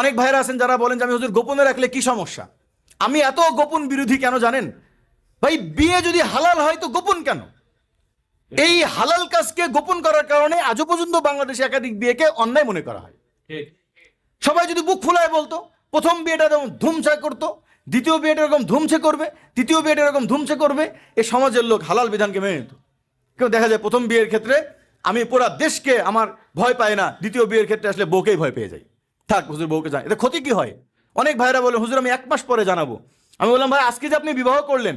অনেক ভাইরা আছেন যারা বলেন যে আমি হুজুর গোপনে রাখলে কি সমস্যা? আমি এত গোপন বিরোধী কেন জানেন? ভাই বিয়ে যদি হালাল হয় তো গোপন কেন? এই হালাল কাজকে গোপন করার কারণে আজও পর্যন্ত বাংলাদেশে একাধিক বিয়েকে অন্যায় মনে করা হয়। সবাই যদি বুক ফুলায় বলতো প্রথম বিয়েটা এরকম ধুমছে করতো দ্বিতীয় বিয়েটা এরকম ধুমছে করবে তৃতীয় বিয়েটা এরকম ধুমছে করবে এ সমাজের লোক হালাল বিধানকে মেনে নিত। কেউ দেখা যায় প্রথম বিয়ের ক্ষেত্রে আমি পুরা দেশকে আমার ভয় পাই না দ্বিতীয় বিয়ের ক্ষেত্রে আসলে বউকেই ভয় পেয়ে যাই। থাক, হুজুর বউকে যায় এটা ক্ষতি কি হয়? অনেক ভাইরা বলে, হুজুর, আমি এক মাস পরে জানাব। আমি বললাম, ভাই, আজকে যে আপনি বিবাহ করলেন,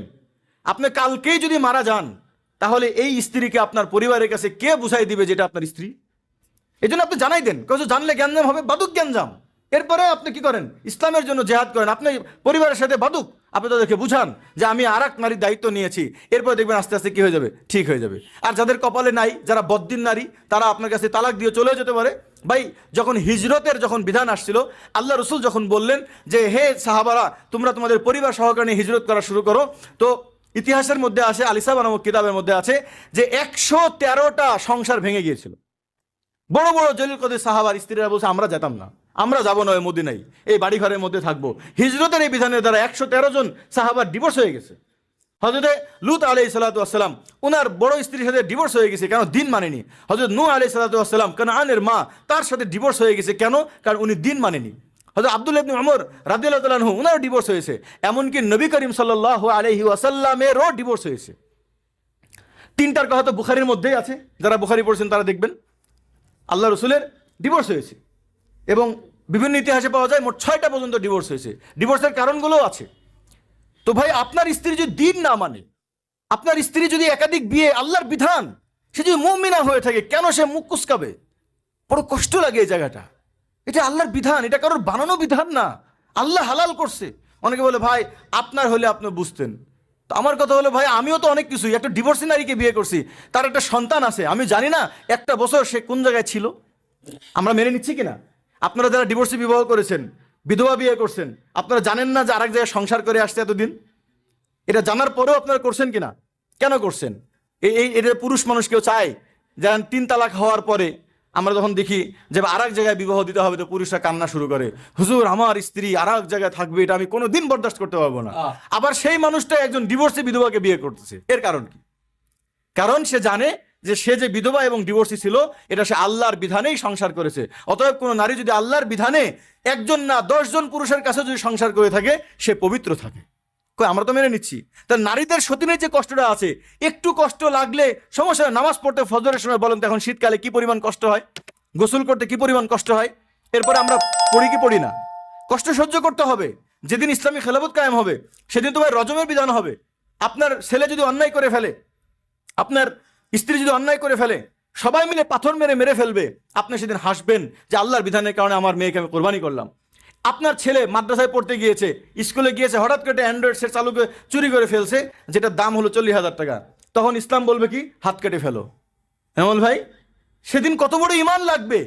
আপনি কালকেই যদি মারা যান, তাহলে এই স্ত্রীকে আপনার পরিবারের কাছে কে বুঝাই দিবে যেটা আপনার স্ত্রী? এই জন্য আপনি জানাই দেন। কেউ জানলে জ্ঞানজাম হবে, বাদুক জ্ঞানজাম এরপরে আপনি কি করেন? ইসলামের জন্য জেহাদ করেন। আপনি পরিবারের সাথে বাদুক। আপনি তাদেরকে বুঝান যে আমি আর এক নারীর দায়িত্ব নিয়েছি। এরপর দেখবেন আস্তে আস্তে কী হয়ে যাবে? ঠিক হয়ে যাবে। আর যাদের কপালে নাই, যারা বদ্দিন নারী, তারা আপনার কাছে তালাক দিয়ে চলে যেতে পারে। ভাই, যখন হিজরতের যখন বিধান আসছিল, আল্লাহ রসুল যখন বললেন যে, হে সাহাবারা, তোমরা তোমাদের পরিবার সহকারে হিজরত করা শুরু করো। তো ইতিহাসের মধ্যে আছে আলিসাবা কিতাবের মধ্যে আছে যে, একশো তেরোটা সংসার ভেঙে গিয়েছিল। বড় বড় জলিল কদের সাহাবার স্ত্রীরা বলছে, আমরা যেতাম না। আমরা যাব না ওই মদিনাই। এই বাড়ি ঘরের মধ্যে থাকব। হিজরতের এই বিধানের দ্বারা একশো তেরো জন সাহাবার ডিভোর্স হয়ে গেছে। হজরতে লুত আলি সালাতাম ওনার বড় স্ত্রীর সাথে ডিভোর্স হয়ে গেছে, কেন দিন মানেনি? হজরত নু আলি সালাতাম কেন আনের মা, তার সাথে ডিভোর্স হয়ে গেছে, কেন? কারণ উনি দিন মানেনি। হজরত আব্দুল ইবনে আমর রাদিয়াল্লাহু তাআলা আনহু ওনারও ডিভোর্স হয়েছে। এমনকি নবী করিম সাল্লাল্লাহু আলাইহি ওয়াসাল্লামেরও ডিভোর্স হয়েছে। তিনটার কথা তো বুখারির মধ্যেই আছে। যারা বুখারি পড়ছেন তারা দেখবেন। আল্লাহ রসুলের ডিভোর্স হয়েছে। এবং বিভিন্ন ইতিহাসে পাওয়া যায় মোট ছয়টা পর্যন্ত ডিভোর্স হয়েছে। ডিভোর্সের কারণগুলোও আছে। তো ভাই, আপনার স্ত্রী যদি দিন না মানে আপনার স্ত্রী যদি একাধিক বিয়ে আল্লাহর বিধান, সে যদি মুমিনা হয়ে থাকে, কেন সে মুখ কুসকাবে? বড় কষ্ট লাগে এই জায়গাটা। এটা আল্লাহর বিধান, এটা কারোর বানানো বিধান না। আল্লাহ হালাল করছে। অনেকে বলে, ভাই, আপনার হলে আপনি বুঝতেন। তো আমার কথা হলো, ভাই, আমিও তো অনেক কিছুই। একটা ডিভোর্সি নারীকে বিয়ে করছি। তার একটা সন্তান আছে। আমি জানি না একটা বছর সে কোন জায়গায় ছিল। আমরা মেনে নিচ্ছি কিনা? আপনারা যারা ডিভোর্সি বিবাহ করেছেন, বিধবা বিয়ে করছেন, আপনারা জানেন না যে আরেক জায়গায় সংসার করে আসছে এতদিন? এটা জানার পরেও আপনারা করছেন কিনা? কেন করছেন? এই, এটা পুরুষ মানুষ কেউ চায়, যেন তিন তালাক হওয়ার পরে আমরা যখন দেখি যে আর এক জায়গায় বিবাহ দিতে হবে তো পুরুষরা কান্না শুরু করে। হুজুর আমার স্ত্রী আর এক জায়গায় থাকবে এটা আমি কোনো দিন বরদাস্ত করতে পারব না। আবার সেই মানুষটা একজন ডিভোর্সি বিধবাকে বিয়ে করতেছে। এর কারণ কি? কারণ সে জানে যে সে যে বিধবা এবং ডিভোর্সি ছিল এটা সে আল্লাহর বিধানেই সংসার করেছে। অতএব কোনো নারী যদি আল্লাহর বিধানে একজন না দশজন পুরুষের কাছে যদি সংসার করে থাকে সে পবিত্র থাকে। কই, আমরা তো মেনে নিচ্ছি। তা নারীদের সতীনের যে কষ্টটা আছে, একটু কষ্ট লাগলে সমস্যা। নামাজ পড়তে ফজরের সময় বলেন তো এখন শীতকালে কি পরিমাণ কষ্ট হয়, গোসল করতে কি পরিমাণ কষ্ট হয়, এরপরে আমরা পড়ি কি পড়ি না। কষ্ট সহ্য করতে হবে, যেদিন ইসলামী খেলাফত কায়েম হবে, সেদিন তো ভাই রজমের বিধান হবে। আপনার ছেলে যদি অন্যায় করে ফেলে, আপনার স্ত্রী যদি অন্যায় করে ফেলে, সবাই মিলে পাথর মেরে মেরে ফেলবে, আপনি সেদিন হাসবেন যে আল্লাহর বিধানের কারণে আমার মেয়েকে আমি কোরবানি করলাম। আপনার ছেলে মাদ্রাসায় পড়তে গিয়েছে, স্কুলে গিয়েছে, হঠাৎ করে অ্যান্ড্রয়েড সেট চালু করে চুরি করে ফেলছে যেটার দাম হলো চল্লিশ হাজার টাকা। তখন ইসলাম বলবে কি? হাত কেটে ফেলো। এমন ভাই, সেদিন কত বড় ইমান লাগবে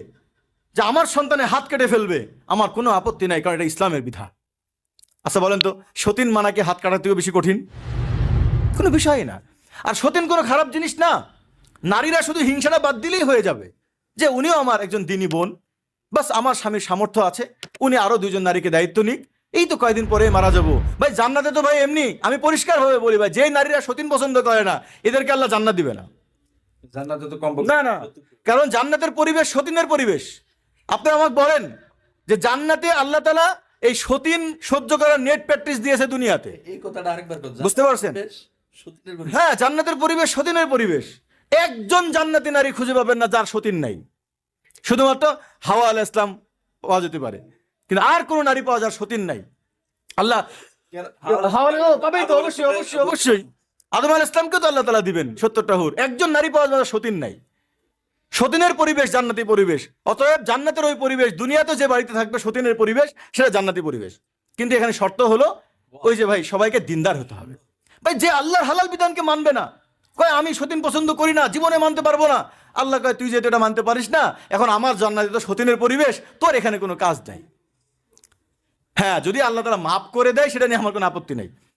যে আমার সন্তানে হাত কেটে ফেলবে। আমার কোনো আপত্তি নাই, কারণ এটা ইসলামের বিধা আচ্ছা বলেন তো, সতীন মানাকে হাত কাটার থেকেও বেশি কঠিন? কোনো বিষয় না। আর সতীন কোনো খারাপ জিনিস না। নারীরা শুধু হিংসাটা বাদ দিলেই হয়ে যাবে। যে উনিও আমার একজন দিনী বোন। বাস, আমার স্বামীর সামর্থ্য আছে। উনি আরও দুজন নারীকে দায়িত্ব নিক। এই তো কয়দিন পরে মারা যাব। ভাই জান্নাতে তো ভাই এমনি। আমি পরিষ্কার ভাবে বলি ভাই যে নারীরা সতীন পছন্দ করে না এদেরকে আল্লাহ জান্নাত দিবে না। জান্নাতে তো কম না না। কারণ জান্নাতের পরিবেশ সতীনের পরিবেশ। আপনি আমাকে বলেন যে জান্নাতে আল্লাহ তালা এই সতীন সহ্য করার নেট প্র্যাকটিস দিয়েছে দুনিয়াতে। এই কথাটা আরেকবার বুঝতে পারছেন? হ্যাঁ জান্নাতের পরিবেশ সতীনের পরিবেশ। একজন জান্নাতি নারী খুঁজে পাবেন না যার সতীন নাই। শুধুমাত্র হাওয়া আল ইসলাম পাওয়া যেতে পারে। কিন্তু আর কোনো নারী পাওয়া যার সতীন নাই। আল্লাহ কেন- হাওয়া আল- ও, পাবেই তো অবশ্যই অবশ্যই অবশ্যই। আদম আল ইসলামকে তো আল্লাহ তালা দিবেন সত্তরটা হুর। একজন নারী পাওয়া যাবে সতীন নাই। সতীনের পরিবেশ জান্নাতি পরিবেশ। অতএব জান্নাতের ওই পরিবেশ দুনিয়াতে যে বাড়িতে থাকবে সতীনের পরিবেশ সেটা জান্নাতি পরিবেশ। কিন্তু এখানে শর্ত হলো ওই যে ভাই সবাইকে দিনদার হতে হবে। ভাই যে আল্লাহর হালাল বিধানকে মানবে না কয় আমি সতীন পছন্দ করি না জীবনে মানতে পারব না। আল্লাহ কয় তুই যেহেতু এটা মানতে পারিস না এখন আমার জান্নাতে তো সতীনের পরিবেশ তোর এখানে কোনো কাজ নাই। হ্যাঁ যদি আল্লাহ তারা মাফ করে দেয় সেটা নিয়ে আমার কোনো আপত্তি নেই।